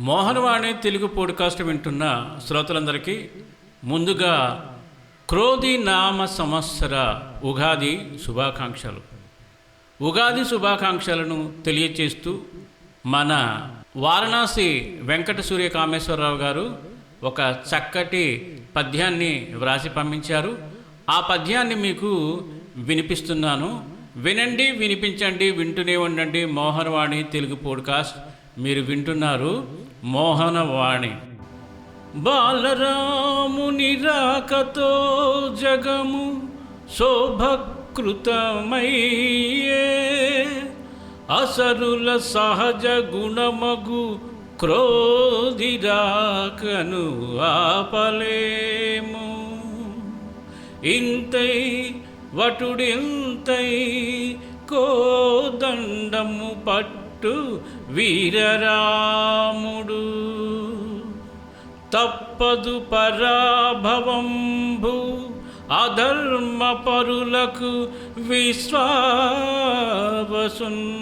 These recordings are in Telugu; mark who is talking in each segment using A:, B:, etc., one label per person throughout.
A: మోహనవాణి తెలుగు పోడ్కాస్ట్ వింటున్న శ్రోతలందరికీ ముందుగా క్రోధి నామ సంవత్సర ఉగాది శుభాకాంక్షలు. ఉగాది శుభాకాంక్షలను తెలియచేస్తూ మన వారణాసి వెంకట సూర్య కామేశ్వరరావు గారు ఒక చక్కటి పద్యాన్ని వ్రాసి పంపించారు. ఆ పద్యాన్ని మీకు వినిపిస్తున్నాను. వినండి వినిపించండి వింటూనే ఉండండి మోహన్వాణి తెలుగు పోడ్కాస్ట్. మీరు వింటున్నారు మోహనవాణి. బాలరాముని రాకతో జగము శోభకృతమయ్యే. అసరుల సహజ గుణమగు క్రోధిరాకను ఆపలేము. ఇంతై వటుడింతై కోదండము పట్టు వీరరాముడు. తప్పదు పరాభవంభు అధర్మ పరులకు విశ్వావసున్.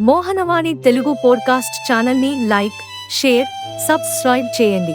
B: మోహనవాణి తెలుగు పోడ్కాస్ట్ ఛానల్ని లైక్ షేర్ సబ్స్క్రైబ్ చేయండి.